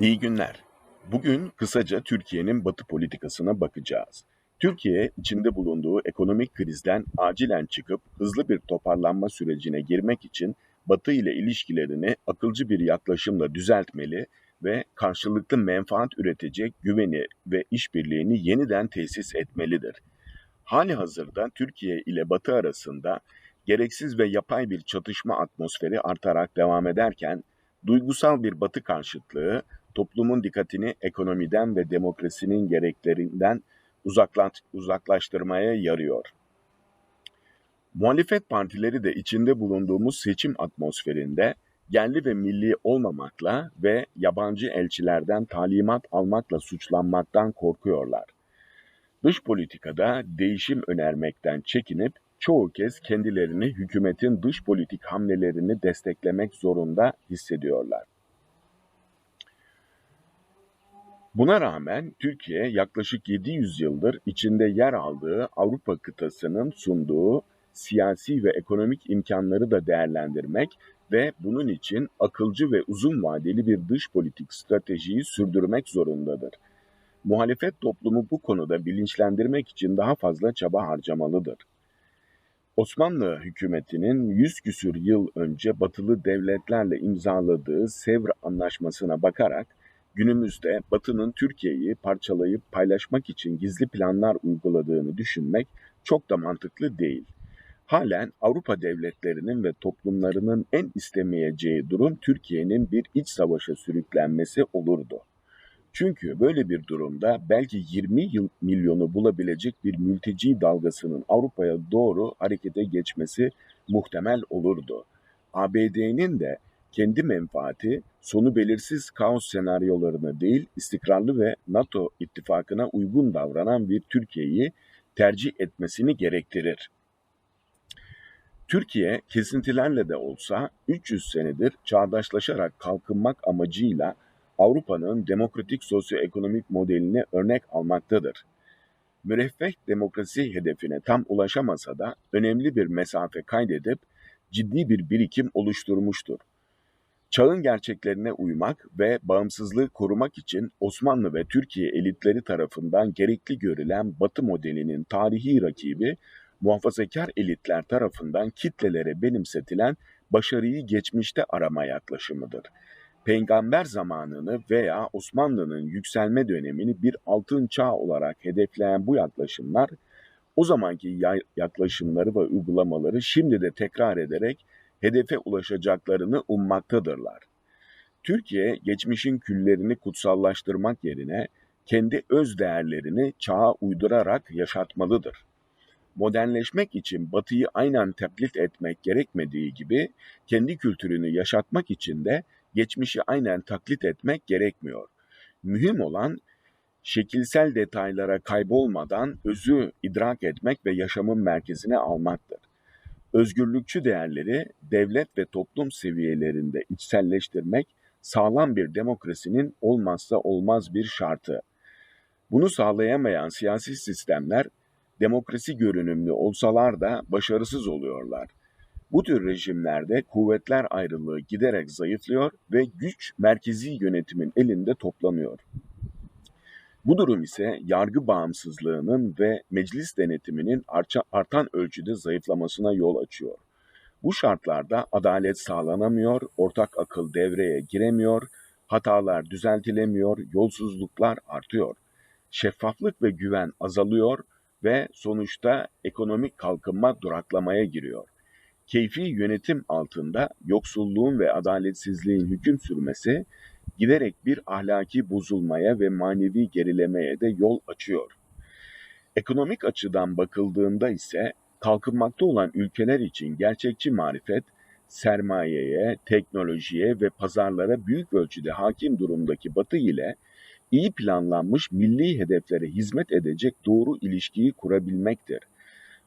İyi günler. Bugün kısaca Türkiye'nin Batı politikasına bakacağız. Türkiye, içinde bulunduğu ekonomik krizden acilen çıkıp hızlı bir toparlanma sürecine girmek için Batı ile ilişkilerini akılcı bir yaklaşımla düzeltmeli ve karşılıklı menfaat üretecek güveni ve işbirliğini yeniden tesis etmelidir. Hali hazırda Türkiye ile Batı arasında gereksiz ve yapay bir çatışma atmosferi artarak devam ederken, duygusal bir Batı karşıtlığı toplumun dikkatini ekonomiden ve demokrasinin gereklerinden uzaklaş, uzaklaştırmaya yarıyor. Muhalefet partileri de içinde bulunduğumuz seçim atmosferinde yerli ve milli olmamakla ve yabancı elçilerden talimat almakla suçlanmaktan korkuyorlar. Dış politikada değişim önermekten çekinip çoğu kez kendilerini hükümetin dış politik hamlelerini desteklemek zorunda hissediyorlar. Buna rağmen Türkiye yaklaşık 700 yıldır içinde yer aldığı Avrupa kıtasının sunduğu siyasi ve ekonomik imkanları da değerlendirmek ve bunun için akılcı ve uzun vadeli bir dış politik stratejiyi sürdürmek zorundadır. Muhalefet toplumu bu konuda bilinçlendirmek için daha fazla çaba harcamalıdır. Osmanlı hükümetinin 100 küsür yıl önce batılı devletlerle imzaladığı Sevr Anlaşması'na bakarak günümüzde Batı'nın Türkiye'yi parçalayıp paylaşmak için gizli planlar uyguladığını düşünmek çok da mantıklı değil. Halen Avrupa devletlerinin ve toplumlarının en istemeyeceği durum Türkiye'nin bir iç savaşa sürüklenmesi olurdu. Çünkü böyle bir durumda belki 20 yıl milyonu bulabilecek bir mülteci dalgasının Avrupa'ya doğru harekete geçmesi muhtemel olurdu. ABD'nin de kendi menfaati sonu belirsiz kaos senaryolarına değil istikrarlı ve NATO ittifakına uygun davranan bir Türkiye'yi tercih etmesini gerektirir. Türkiye kesintilerle de olsa 300 senedir çağdaşlaşarak kalkınmak amacıyla Avrupa'nın demokratik sosyoekonomik modeline örnek almaktadır. Müreffeh demokrasi hedefine tam ulaşamasa da önemli bir mesafe kaydedip ciddi bir birikim oluşturmuştur. Çağın gerçeklerine uymak ve bağımsızlığı korumak için Osmanlı ve Türkiye elitleri tarafından gerekli görülen Batı modelinin tarihi rakibi muhafazakar elitler tarafından kitlelere benimsetilen başarıyı geçmişte arama yaklaşımıdır. Peygamber zamanını veya Osmanlı'nın yükselme dönemini bir altın çağ olarak hedefleyen bu yaklaşımlar, o zamanki yaklaşımları ve uygulamaları şimdi de tekrar ederek hedefe ulaşacaklarını ummaktadırlar. Türkiye, geçmişin küllerini kutsallaştırmak yerine kendi öz değerlerini çağa uydurarak yaşatmalıdır. Modernleşmek için Batı'yı aynen taklit etmek gerekmediği gibi kendi kültürünü yaşatmak için de geçmişi aynen taklit etmek gerekmiyor. Mühim olan şekilsel detaylara kaybolmadan özü idrak etmek ve yaşamın merkezine almaktır. Özgürlükçü değerleri devlet ve toplum seviyelerinde içselleştirmek sağlam bir demokrasinin olmazsa olmaz bir şartı. Bunu sağlayamayan siyasi sistemler demokrasi görünümlü olsalar da başarısız oluyorlar. Bu tür rejimlerde kuvvetler ayrılığı giderek zayıflıyor ve güç merkezi yönetimin elinde toplanıyor. Bu durum ise yargı bağımsızlığının ve meclis denetiminin artan ölçüde zayıflamasına yol açıyor. Bu şartlarda adalet sağlanamıyor, ortak akıl devreye giremiyor, hatalar düzeltilemiyor, yolsuzluklar artıyor. Şeffaflık ve güven azalıyor ve sonuçta ekonomik kalkınma duraklamaya giriyor. Keyfi yönetim altında yoksulluğun ve adaletsizliğin hüküm sürmesi giderek bir ahlaki bozulmaya ve manevi gerilemeye de yol açıyor. Ekonomik açıdan bakıldığında ise kalkınmakta olan ülkeler için gerçekçi marifet, sermayeye, teknolojiye ve pazarlara büyük ölçüde hakim durumdaki Batı ile iyi planlanmış milli hedeflere hizmet edecek doğru ilişkiyi kurabilmektir.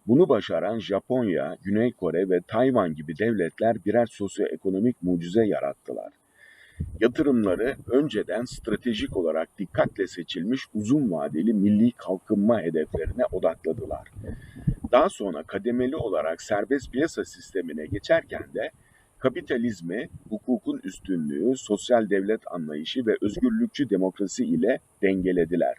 Bunu başaran Japonya, Güney Kore ve Tayvan gibi devletler birer sosyoekonomik mucize yarattılar. Yatırımları önceden stratejik olarak dikkatle seçilmiş uzun vadeli milli kalkınma hedeflerine odakladılar. Daha sonra kademeli olarak serbest piyasa sistemine geçerken de kapitalizmi, hukukun üstünlüğü, sosyal devlet anlayışı ve özgürlükçü demokrasi ile dengelediler.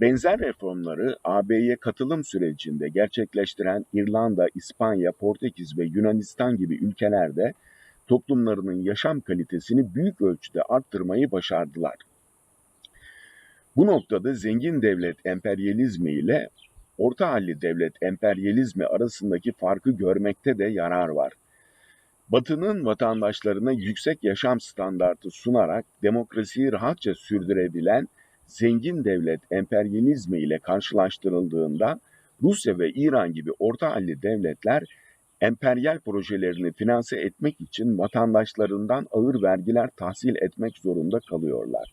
Benzer reformları AB'ye katılım sürecinde gerçekleştiren İrlanda, İspanya, Portekiz ve Yunanistan gibi ülkelerde toplumlarının yaşam kalitesini büyük ölçüde arttırmayı başardılar. Bu noktada zengin devlet emperyalizmi ile orta halli devlet emperyalizmi arasındaki farkı görmekte de yarar var. Batı'nın vatandaşlarına yüksek yaşam standartı sunarak demokrasiyi rahatça sürdürebilen zengin devlet emperyalizmi ile karşılaştırıldığında Rusya ve İran gibi orta halli devletler emperyal projelerini finanse etmek için vatandaşlarından ağır vergiler tahsil etmek zorunda kalıyorlar.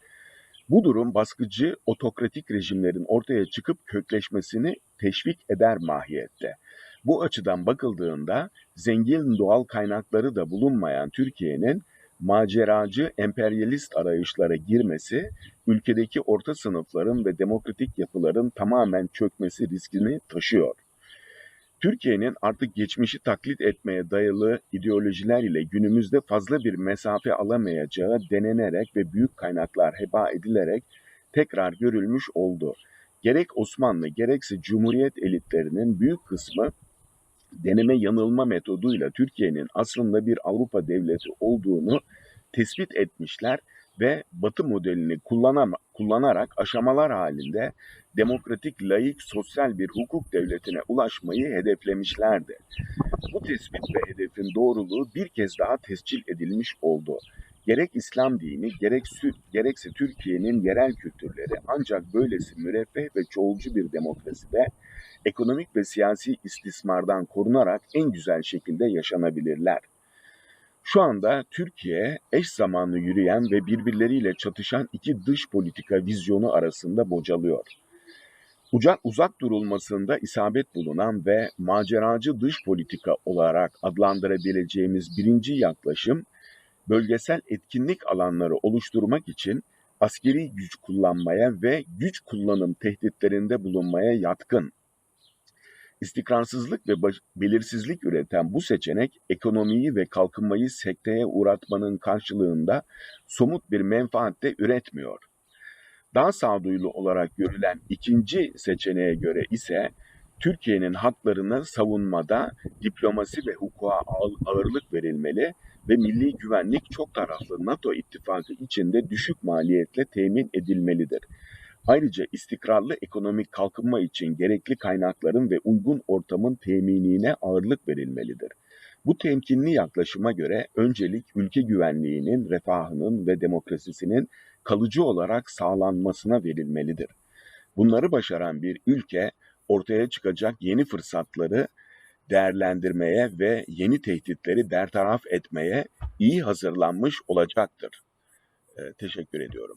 Bu durum baskıcı otokratik rejimlerin ortaya çıkıp kökleşmesini teşvik eder mahiyette. Bu açıdan bakıldığında zengin doğal kaynakları da bulunmayan Türkiye'nin maceracı emperyalist arayışlara girmesi, ülkedeki orta sınıfların ve demokratik yapıların tamamen çökmesi riskini taşıyor. Türkiye'nin artık geçmişi taklit etmeye dayalı ideolojiler ile günümüzde fazla bir mesafe alamayacağı denenerek ve büyük kaynaklar heba edilerek tekrar görülmüş oldu. Gerek Osmanlı gerekse Cumhuriyet elitlerinin büyük kısmı deneme yanılma metoduyla Türkiye'nin aslında bir Avrupa devleti olduğunu tespit etmişler ve Batı modelini kullanama, kullanarak aşamalar halinde demokratik, layık, sosyal bir hukuk devletine ulaşmayı hedeflemişlerdi. Bu tespit ve hedefin doğruluğu bir kez daha tescil edilmiş oldu. Gerek İslam dini, gerek, gerekse Türkiye'nin yerel kültürleri ancak böylesi müreffeh ve çoğulcu bir demokraside ekonomik ve siyasi istismardan korunarak en güzel şekilde yaşanabilirler. Şu anda Türkiye eş zamanlı yürüyen ve birbirleriyle çatışan iki dış politika vizyonu arasında bocalıyor. Uzak, uzak durulmasında isabet bulunan ve maceracı dış politika olarak adlandırabileceğimiz birinci yaklaşım, bölgesel etkinlik alanları oluşturmak için askeri güç kullanmaya ve güç kullanım tehditlerinde bulunmaya yatkın İstikrarsızlık ve belirsizlik üreten bu seçenek ekonomiyi ve kalkınmayı sekteye uğratmanın karşılığında somut bir menfaat de üretmiyor. Daha sağduyulu olarak görülen ikinci seçeneğe göre ise Türkiye'nin haklarını savunmada diplomasi ve hukuka ağırlık verilmeli ve milli güvenlik çok taraflı NATO ittifakı içinde düşük maliyetle temin edilmelidir. Ayrıca istikrarlı ekonomik kalkınma için gerekli kaynakların ve uygun ortamın teminine ağırlık verilmelidir. Bu temkinli yaklaşıma göre öncelik ülke güvenliğinin, refahının ve demokrasisinin kalıcı olarak sağlanmasına verilmelidir. Bunları başaran bir ülke ortaya çıkacak yeni fırsatları değerlendirmeye ve yeni tehditleri bertaraf etmeye iyi hazırlanmış olacaktır. Ee, teşekkür ediyorum.